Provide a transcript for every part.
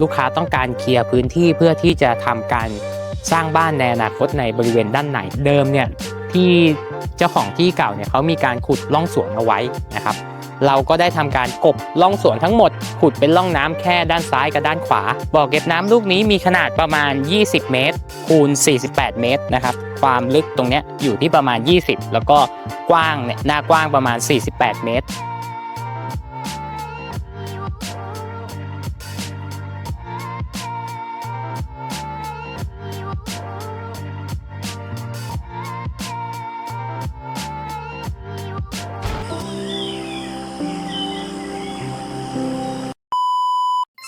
ลูกค้าต้องการเคลียร์พื้นที่เพื่อที่จะทำการสร้างบ้านในอนาคตในบริเวณด้านในเดิมเนี่ยที่เจ้าของที่เก่าเนี่ยเขามีการขุดร่องสวนเอาไว้นะครับ เราก็ได้ทำการกบร่องสวนทั้งหมด ขุดเป็นร่องน้ำแค่ด้านซ้ายกับด้านขวา บ่อเก็บน้ำลูกนี้มีขนาดประมาณ 20 เมตร คูณ 48 เมตรนะครับ ความลึกตรงนี้อยู่ที่ประมาณ 20 แล้วก็กว้างเนี่ยหน้ากว้างประมาณ 48 เมตร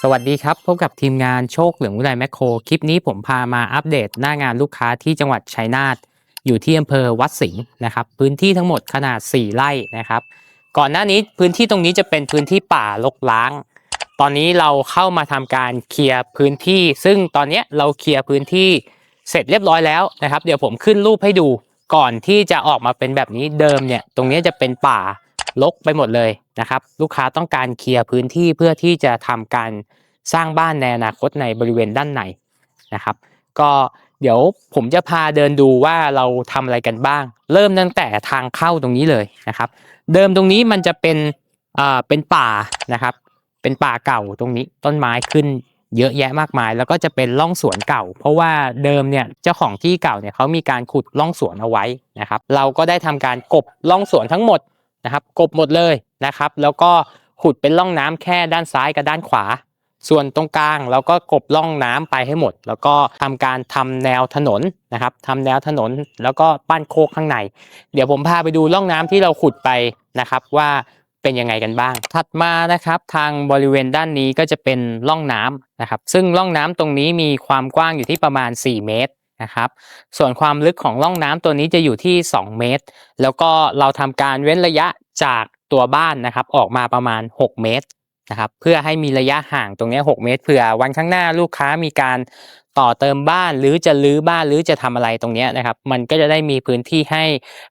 สวัสดีครับ พบกับทีมงานโชคเหลืองวิไลแมคโคร คลิปนี้ผมพามาอัปเดตหน้างานลูกค้าที่จังหวัดชัยนาทอยู่ที่อำเภอวัดสิงห์นะครับ พื้นที่ทั้งหมดขนาด 4 ไร่นะครับ ก่อนหน้านี้พื้นที่ตรงนี้จะเป็นพื้นที่ป่ารกร้าง ตอนนี้เราเข้ามาทำการเคลียร์พื้นที่ ซึ่งตอนนี้เราเคลียร์พื้นที่เสร็จเรียบร้อยแล้วนะครับ เดี๋ยวผมขึ้นรูปให้ดูก่อนที่จะออกมาเป็นแบบนี้เดิมเนี่ย ตรงนี้จะเป็นป่า รกไปหมดเลยนะครับ ลูกค้าต้องการเคลียร์พื้นที่เพื่อที่จะทำการสร้างบ้านในอนาคตในบริเวณด้านในนะครับ ก็เดี๋ยวผมจะพาเดินดูว่าเราทำอะไรกันบ้าง เริ่มตั้งแต่ทางเข้าตรงนี้เลยนะครับ เดิมตรงนี้มันจะเป็นอ่าเป็นป่านะครับ เป็นป่าเก่าตรงนี้ต้นไม้ขึ้นเยอะแยะมากมาย แล้วก็จะเป็นร่องสวนเก่า เพราะว่าเดิมเนี่ยเจ้าของที่เก่าเนี่ยเขามีการขุดร่องสวนเอาไว้นะครับ เราก็ได้ทำการกบร่องสวนทั้งหมด นะครับกบหมดเลยนะครับ แล้วก็ขุดเป็นร่องน้ำแค่ด้านซ้ายกับด้านขวา ส่วนตรงกลางเราก็กบล่องน้ำไปให้หมด แล้วก็ทำการทำแนวถนนนะครับทำแนวถนนแล้วก็ปั้นโคกข้างใน เดี๋ยวผมพาไปดูร่องน้ำที่เราขุดไปนะครับว่าเป็นยังไงกันบ้าง ถัดมานะครับทางบริเวณด้านนี้ก็จะเป็นร่องน้ำนะครับ ซึ่งร่องน้ำตรงนี้มีความกว้างอยู่ที่ประมาณ 4 เมตรนะครับ ส่วนความลึกของร่องน้ำตัวนี้จะอยู่ที่ 2 เมตร แล้วก็เราทำการเว้นระยะ จากตัวบ้านนะครับออกมาประมาณ 6 เมตรนะครับเพื่อให้มีระยะห่างตรงนี้ 6 เมตรเผื่อวันข้างหน้าลูกค้ามีการต่อเติมบ้านหรือจะรื้อบ้านหรือจะทำอะไรตรงนี้นะครับ มันก็จะได้มีพื้นที่ให้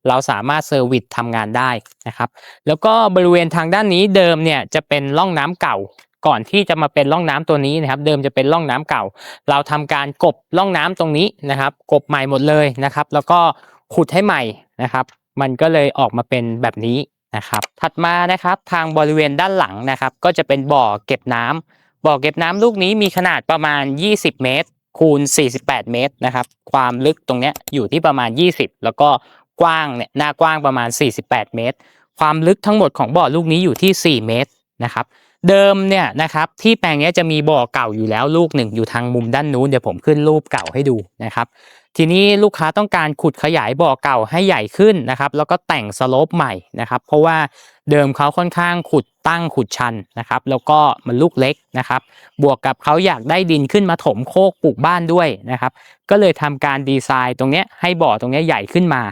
เราสามารถเซอร์วิสทำงานได้นะครับ แล้วก็บริเวณทางด้านนี้เดิมเนี่ยจะเป็นร่องน้ำเก่า ก่อนที่จะมาเป็นร่องน้ำตัวนี้นะครับ เดิมจะเป็นร่องน้ำเก่า เราทำการกบร่องน้ำตรงนี้นะครับ กบใหม่หมดเลยนะครับ แล้วก็ขุดให้ใหม่นะครับ มันก็เลยออกมาเป็นแบบนี้ นะครับ ถัดมานะครับทางบริเวณด้านหลังนะครับ ก็จะเป็นบ่อเก็บน้ำบ่อเก็บน้ำลูกนี้มีขนาดประมาณ 20 เมตร คูณ 48 เมตรนะครับ ความลึกตรงเนี้ยอยู่ที่ประมาณ 20 แล้วก็กว้างเนี่ยหน้ากว้างประมาณ 48 เมตร ความลึกทั้งหมดของบ่อลูกนี้อยู่ที่ 4 เมตรนะครับ เดิมเนี่ยนะครับที่แปลงนี้จะมีบ่อเก่าอยู่แล้วลูกหนึ่งอยู่ทางมุมด้านนู้นเดี๋ยวผมขึ้นรูปเก่าให้ดูนะครับ ทีนี้ลูกค้าต้องการขุดขยายบ่อเก่าให้ใหญ่ขึ้นนะครับ แล้วก็แต่งสโลปใหม่นะครับ เพราะว่าเดิมเขาค่อนข้างขุดตั้งขุดชันนะครับ แล้วก็มันลูกเล็กนะครับ บวกกับเขาอยากได้ดินขึ้นมาถมโคกปลูกบ้านด้วยนะครับ ก็เลยทำการดีไซน์ตรงนี้ให้บ่อตรงนี้ใหญ่ขึ้นมา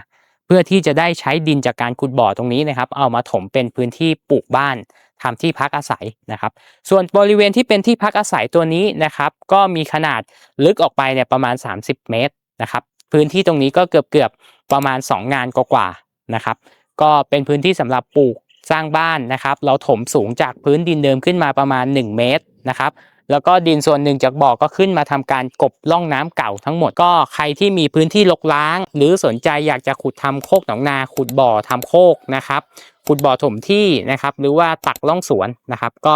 เพื่อที่จะได้ใช้ดินจากการขุดบ่อตรงนี้นะครับ เอามาถมเป็นพื้นที่ปลูกบ้าน ทำที่พักอาศัยนะครับ ส่วนบริเวณที่เป็นที่พักอาศัยตัวนี้นะครับ ก็มีขนาดลึกออกไปเนี่ยประมาณ 30 เมตรนะครับ พื้นที่ตรงนี้ก็เกือบเกือบๆประมาณ 2 งานกว่าๆนะครับ ก็เป็นพื้นที่สำหรับปลูกสร้างบ้านนะครับ เราถมสูงจากพื้นดินเดิมขึ้นมาประมาณ 1 เมตรนะครับ แล้วก็ดินส่วนหนึ่งจากบ่อก็ขึ้นมาทำการกบล่องน้ำเก่าทั้งหมดก็ใครที่มีพื้นที่รกร้าง หรือสนใจอยากจะขุดทำโคกหนองนา ขุดบ่อทำโคกนะครับขุดบ่อถมที่นะครับ หรือว่าตักล่องสวนนะครับ ก็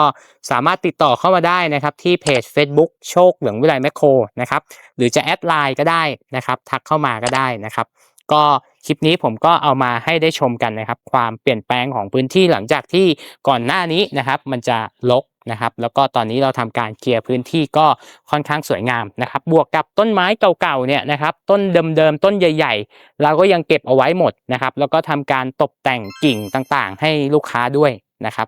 สามารถติดต่อเข้ามาได้นะครับที่เพจ Facebook โชคเหลืองวิไลแมคโครนะครับหรือจะแอดไลน์ก็ได้นะครับ ทักเข้ามาก็ได้นะครับ ก็คลิปนี้ผมก็เอามาให้ได้ชมกันนะครับ ความเปลี่ยนแปลงของพื้นที่หลังจากที่ก่อนหน้านี้นะครับ มันจะรก นะครับแล้วก็ตอนนี้เราทำการเคลียร์พื้นที่ก็ค่อนข้างสวยงามนะครับ บวกกับต้นไม้เก่าๆเนี่ยนะครับต้นเดิมๆต้นใหญ่ ๆ เราก็ยังเก็บเอาไว้หมดนะครับแล้วก็ทำการตกแต่งกิ่งต่างๆ ให้ลูกค้าด้วยนะครับ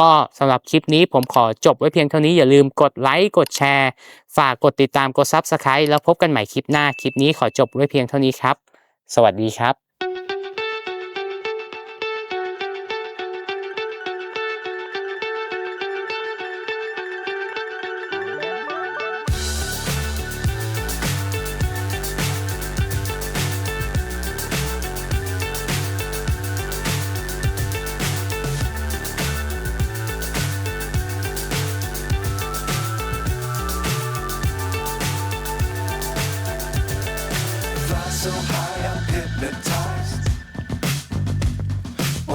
ก็สำหรับคลิปนี้ผมขอจบไว้เพียงเท่านี้อย่าลืมกดไลค์กดแชร์ ฝากกดติดตามกด Subscribe แล้วพบกันใหม่คลิปหน้าคลิปนี้ขอจบไว้เพียงเท่านี้ครับ สวัสดีครับ